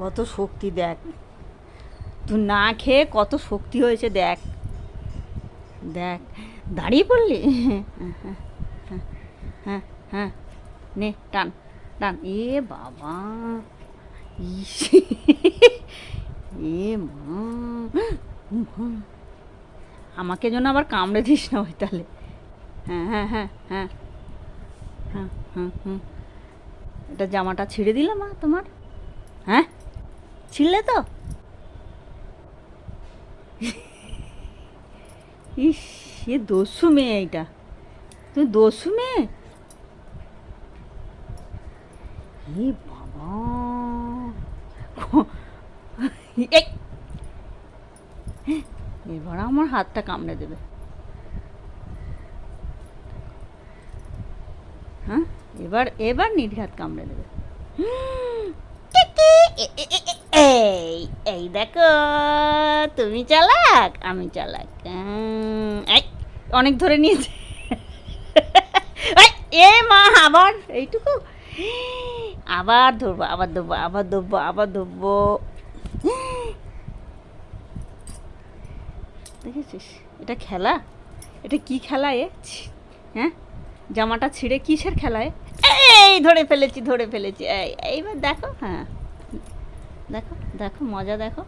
কত শক্তি দেখ। তুই না খেয়ে কত শক্তি হয়েছে দেখ। দেখ, দাঁড়িয়ে পড়লি? হ্যাঁ হ্যাঁ হ্যাঁ হ্যাঁ নে, টান টান। এ বাবা। এ মা। আমাকে যেন আবার কামড়ে দিস না ওই তাহলে। হ্যাঁ হ্যাঁ হ্যাঁ হ্যাঁ। হ্যাঁ হ্যাঁ হুম এটা জামাটা ছিঁড়ে দিলাম মা তোমার? হ্যাঁ? ছিঁড়লে তো? ইস, এ দস্যু মেয়ে এইটা। তুমি দস্যু মেয়ে? এ বাবা। এবার আমার হাতটা কামড়ে দেবে। হ্যাঁ? এবার এবার নির্ঘাত কামড়ে দেবে। এই দেখো, তুমি চালাক, আমি চালাক। অনেক ধরে নিয়েছে। এ মা, আবার এইটুকু। আবার ধরবো আবার ধরবো আবার ধরবো আবার ধরবো। দেখেছিস? এটা খেলা? এটা কি খেলা এ? হ্যাঁ? জামাটা ছিঁড়ে কিসের খেলায় এই, ধরে ফেলেছি ধরে ফেলেছি। এই, এইবার দেখো হ্যাঁ। দেখো দেখো মজা দেখো।